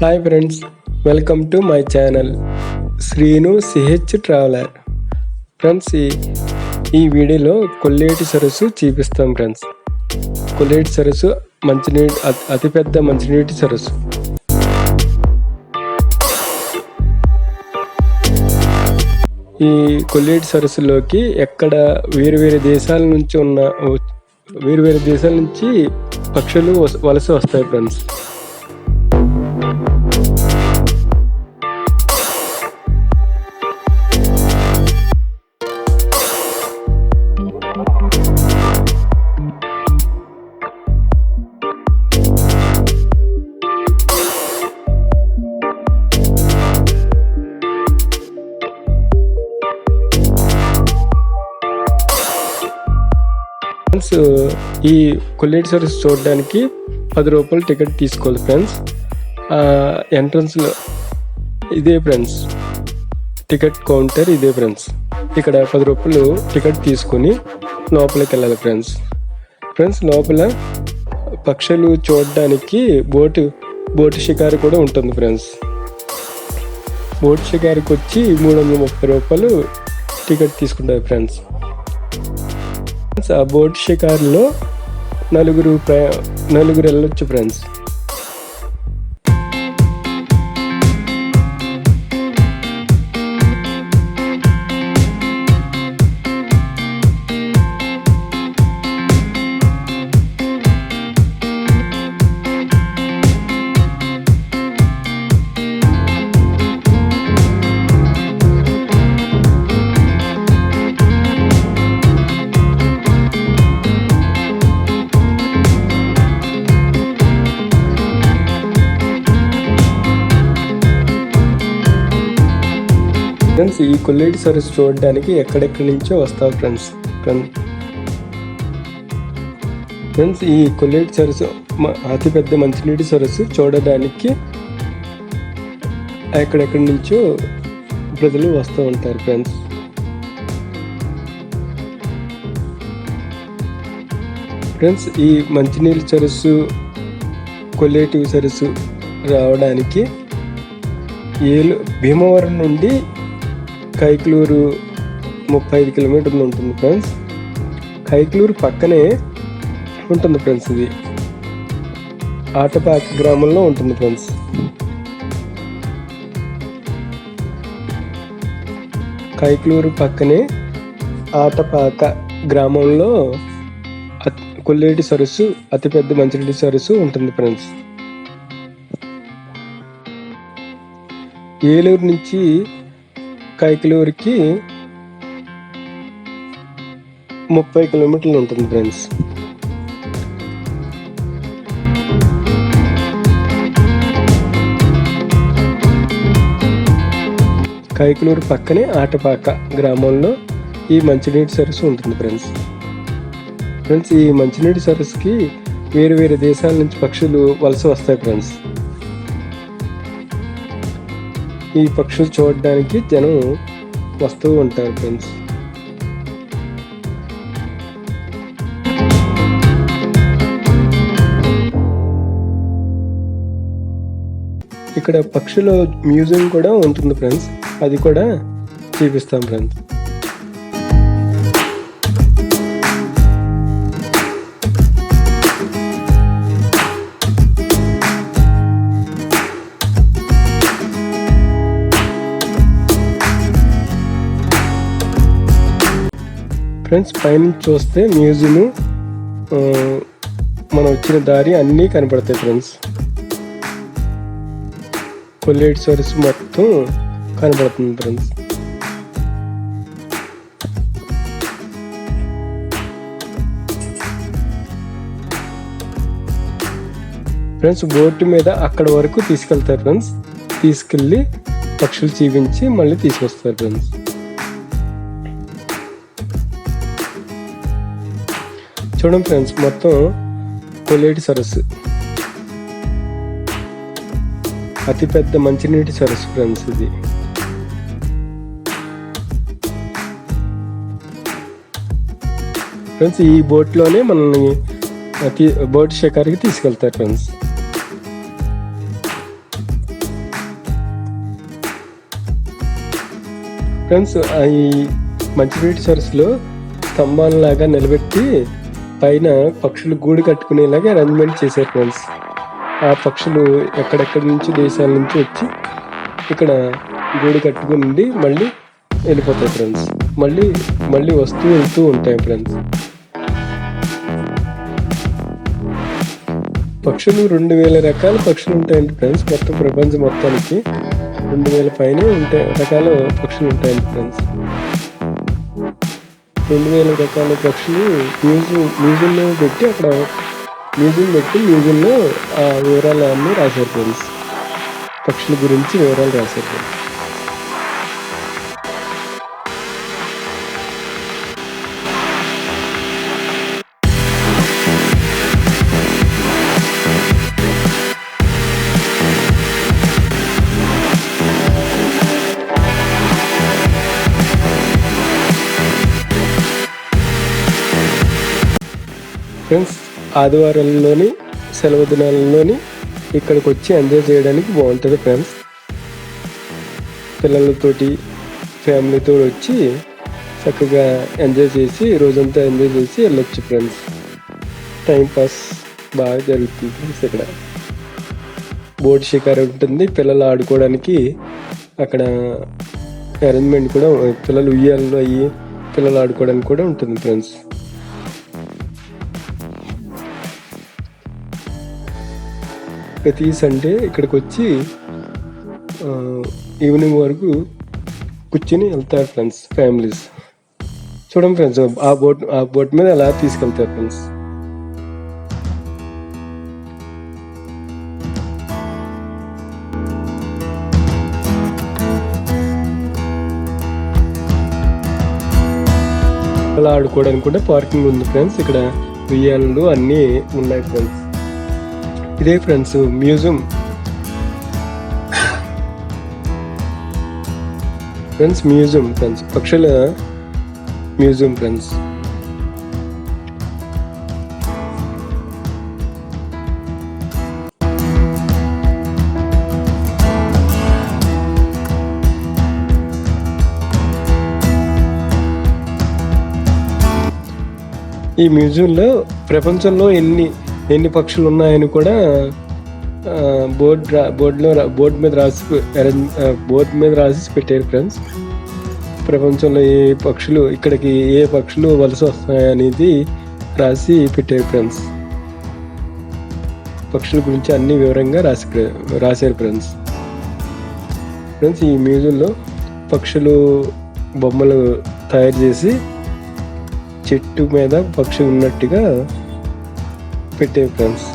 Hi friends welcome to my channel Srinu CH traveller friends ఈ వీడియోలో కొల్లేటి సరస్సు చూపిస్తాం ఫ్రెండ్స్ కొల్లేటి సరస్సు మంచినీటి అతి- అతిపెద్ద మంచినీటి సరస్సు. ఈ కొల్లేటి సరస్సులోకి ఎక్కడ వేరు వేరు దేశాల నుంచి ఉన్న వేరు వేరు దేశాల నుంచి పక్షులు వలస వస్తాయి ఫ్రెండ్స్ ఫ్రెండ్స్ ఈ కొల్లేటి సర్వీస్ చూడడానికి పది రూపాయలు టికెట్ తీసుకోవాలి ఫ్రెండ్స్. ఎంట్రన్స్లో ఇదే ఫ్రెండ్స్. టికెట్ కౌంటర్ ఇదే ఫ్రెండ్స్. ఇక్కడ పది రూపాయలు టికెట్ తీసుకొని లోపలికి వెళ్ళాలి ఫ్రెండ్స్. ఫ్రెండ్స్ లోపల పక్షులు చూడడానికి బోటు బోటు షికారు కూడా ఉంటుంది ఫ్రెండ్స్. బోటు షికారుకి వచ్చి మూడు వందల ముప్పై రూపాయలు టికెట్ తీసుకుంటారు ఫ్రెండ్స్. బోట్ షికారులో నలుగురు ప్రయా నలుగురు వెళ్ళొచ్చు ఫ్రెండ్స్ ఫ్రెండ్స్ ఈ కొల్లేటి సరస్సు చూడడానికి ఎక్కడెక్కడి నుంచో వస్తారు ఫ్రెండ్స్ ఫ్రెండ్స్ ఈ కొల్లేటి సరస్సు అతిపెద్ద మంచినీటి సరస్సు చూడడానికి ఎక్కడెక్కడి నుంచో ప్రజలు వస్తూ ఉంటారు ఫ్రెండ్స్ ఫ్రెండ్స్ ఈ మంచినీళ్ళ సరస్సు కొల్లేటి సరస్సు రావడానికి ఏలు భీమవరం నుండి కైక్లూరు ముప్పై ఐదు కిలోమీటర్లు ఉంటుంది ఫ్రెండ్స్. కైక్లూరు పక్కనే ఉంటుంది ఫ్రెండ్స్ ఇది. ఆటపాక గ్రామంలో ఉంటుంది ఫ్రెండ్స్. కైక్లూరు పక్కనే ఆటపాక గ్రామంలో కొల్లేటి సరస్సు అతిపెద్ద మంచిరెడ్డి సరస్సు ఉంటుంది ఫ్రెండ్స్. ఏలూరు నుంచి కైకలూరుకి ముప్పై కిలోమీటర్లు ఉంటుంది ఫ్రెండ్స్. కైకలూరు పక్కనే ఆటపాక గ్రామంలో ఈ మంచినీటి సరస్సు ఉంటుంది ఫ్రెండ్స్. ఫ్రెండ్స్ ఈ మంచినీటి సరస్సుకి వేరు వేరు దేశాల నుంచి పక్షులు వలస వస్తాయి ఫ్రెండ్స్. ఈ పక్షులు చూడడానికి జనం వస్తూ ఉంటారు ఫ్రెండ్స్. ఇక్కడ పక్షుల మ్యూజియం కూడా ఉంటుంది ఫ్రెండ్స్. అది కూడా చూపిస్తాం ఫ్రెండ్స్. ఫ్రెండ్స్ పైన చూస్తే మ్యూజియం మనం వచ్చిన దారి అన్నీ కనపడతాయి ఫ్రెండ్స్. కొల్లేటి సరస్సు మొత్తం కనపడుతుంది ఫ్రెండ్స్. ఫ్రెండ్స్ బోటు మీద అక్కడ వరకు తీసుకెళ్తారు ఫ్రెండ్స్. తీసుకెళ్ళి పక్షులు చూపించి మళ్ళీ తీసుకొస్తారు ఫ్రెండ్స్. చూడండి ఫ్రెండ్స్ మొత్తం కొలేటి సరస్సు. అతిపెద్ద మంచినీటి సరస్సు ఫ్రెండ్స్ ఇది. ఫ్రెండ్స్ ఈ బోట్లోనే మనల్ని బోట్ షికారికి తీసుకెళ్తారు ఫ్రెండ్స్. ఫ్రెండ్స్ ఈ మంచినీటి సరస్సులో స్తంభాలలాగా నిలబెట్టి పైన పక్షులు గూడు కట్టుకునేలాగా అరేంజ్మెంట్ చేశారు ఫ్రెండ్స్ ఆ పక్షులు ఎక్కడెక్కడి నుంచి దేశాల నుంచి వచ్చి ఇక్కడ గూడు కట్టుకుని ఉండి మళ్ళీ వెళ్ళిపోతాయి ఫ్రెండ్స్ మళ్ళీ మళ్ళీ వస్తూ వెళ్తూ ఉంటాయి ఫ్రెండ్స్ పక్షులు రెండు వేల రకాల పక్షులు ఉంటాయండి ఫ్రెండ్స్ మొత్తం ప్రపంచం మొత్తానికి రెండు వేల పైన ఉంటాయి రకాల పక్షులు ఉంటాయండి ఫ్రెండ్స్ రెండు వేల రకాల పక్షులు మ్యూజియం మ్యూజియంలో పెట్టి అక్కడ మ్యూజియం పెట్టి మ్యూజియంలో ఆ వివరాలు అన్నీ రాశారు ఫ్రెండ్స్ పక్షుల గురించి వివరాలు రాశారు ఫ్రెండ్స్ ఫ్రెండ్స్ ఆదివారంలోని సెలవు దినాలలోని ఇక్కడికి వచ్చి ఎంజాయ్ చేయడానికి బాగుంటుంది ఫ్రెండ్స్. పిల్లలతోటి ఫ్యామిలీతో వచ్చి చక్కగా ఎంజాయ్ చేసి రోజంతా ఎంజాయ్ చేసి వెళ్ళొచ్చు ఫ్రెండ్స్. టైం పాస్ బాగా జరుగుతుంది ఫ్రెండ్స్ ఇక్కడ. బోట్ షికారు ఉంటుంది పిల్లలు ఆడుకోవడానికి అక్కడ అరేంజ్మెంట్ కూడా పిల్లలు ఉయ్యాలలో అయ్యి పిల్లలు ఆడుకోవడానికి కూడా ఉంటుంది ఫ్రెండ్స్. ప్రతి సండే ఇక్కడికి వచ్చి ఆ, ఈవినింగ్ వరకు కూర్చొని వెళ్తారు ఫ్రెండ్స్ ఫ్యామిలీస్ చూడండి ఫ్రెండ్స్ ఆ బోట్ ఆ బోట్ మీద అలా తీసుకెళ్తారు ఫ్రెండ్స్ అలా ఆడుకోవడానికి కూడా పార్కింగ్ ఉంది ఫ్రెండ్స్ ఇక్కడ ఉయ్యాలలు అన్నీ ఉన్నాయి ఫ్రెండ్స్ ఇదే friends museum. Friends museum friends. పక్షుల మ్యూజియం ఫ్రెండ్స్. ఈ మ్యూజియంలో ప్రపంచంలో ఎన్ని ఎన్ని పక్షులు ఉన్నాయని కూడా బోర్డ్ రా బోర్డులో రా- బోర్డు మీద రాసి అరేంజ్ బోర్డు మీద రాసి పెట్టారు ఫ్రెండ్స్ ప్రపంచంలో ఏ పక్షులు ఇక్కడికి ఏ పక్షులు వలస వస్తాయనేది రాసి పెట్టారు ఫ్రెండ్స్ పక్షుల గురించి అన్ని వివరంగా రాసి రాశారు ఫ్రెండ్స్ ఫ్రెండ్స్ ఈ మ్యూజియంలో పక్షులు బొమ్మలు తయారు చేసి చెట్టు మీద పక్షి ఉన్నట్టుగా పెట్టారు ఫ్రెండ్స్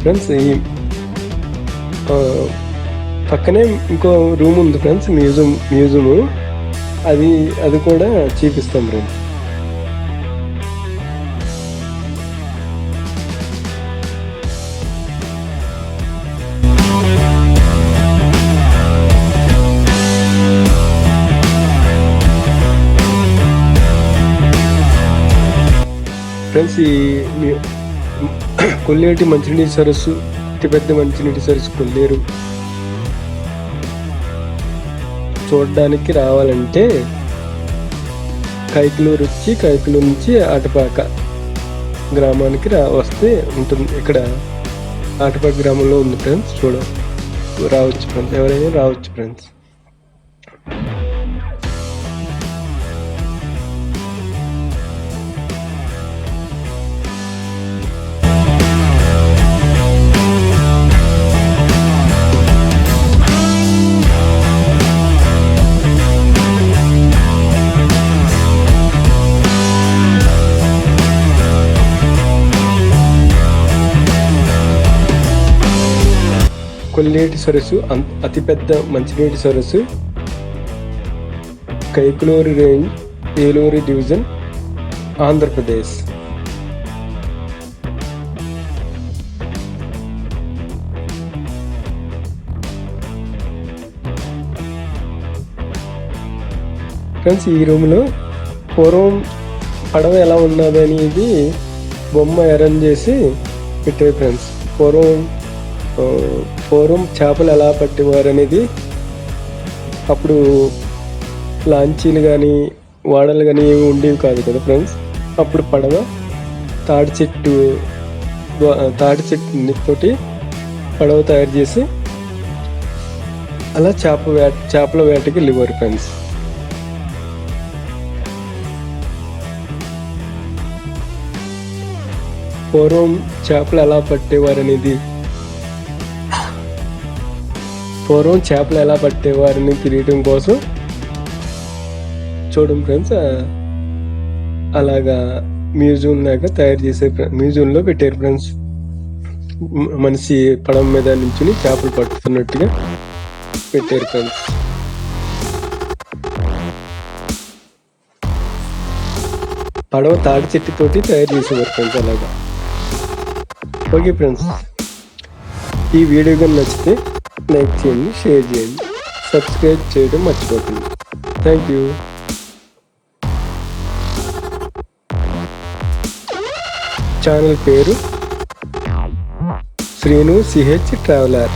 ఫ్రెండ్స్ ఈ ఆ, పక్కనే ఇంకో రూమ్ ఉంది ఫ్రెండ్స్ మ్యూజియం మ్యూజియము. అది అది కూడా చూపిస్తాం ఫ్రెండ్స్ ఫ్రెండ్స్ ఈ కొల్లేటి మంచినీటి సరస్సు అతిపెద్ద మంచినీటి సరస్సు కొల్లేరు. చూడడానికి రావాలంటే కైకులూరు వచ్చి కైకులూరు నుంచి ఆటపాక గ్రామానికి రా వస్తే ఉంటుంది. ఇక్కడ ఆటపాక గ్రామంలో ఉంది ఫ్రెండ్స్ చూడ. రావచ్చు ఫ్రెండ్స్ ఎవరైనా రావచ్చు ఫ్రెండ్స్ కొల్లేటి సరస్సు అతిపెద్ద మంచినీటి సరస్సు కైకులూరి రేంజ్ ఏలూరి డివిజన్ ఆంధ్రప్రదేశ్. ఫ్రెండ్స్ ఈ రూమ్లో పూర్వం పడవ ఎలా ఉన్నది అనేది బొమ్మ అరేంజ్ చేసి పెట్టే ఫ్రెండ్స్. పూర్వం పూర్వం చేపలు ఎలా పట్టేవారు అనేది అప్పుడు లాంచీలు కానీ వాడలు కానీ ఏవి ఉండేవి కాదు కదా ఫ్రెండ్స్. అప్పుడు పడవ తాడి చెట్టు తాటి తాడి చెట్టు తోటి పడవ తయారు చేసి అలా చేప వేట చేపల వేటకి వెళ్ళేవారు ఫ్రెండ్స్. పూర్వం చేపలు ఎలా పట్టేవారు అనేది పూర్వం చేపలు ఎలా పట్టేవారని తెలియటం కోసం. చూడండి ఫ్రెండ్స్ అలాగా మ్యూజియం లాగా తయారు చేసే మ్యూజియంలో పెట్టారు ఫ్రెండ్స్. మనిషి పడవ మీద నుంచి చేపలు పట్టుతున్నట్టుగా పెట్టారు ఫ్రెండ్స్. పడవ తాడి చెట్టుతోటి తయారు చేసేవారు ఫ్రెండ్స్ అలాగా. ఓకే ఫ్రెండ్స్ ఈ వీడియో కానీ నచ్చితే లైక్ చేయండి షేర్ చేయండి సబ్స్క్రైబ్ చేయడం మర్చిపోకండి. థ్యాంక్ యూ ఛానల్ పేరు శ్రీను సిహెచ్ ట్రావెలర్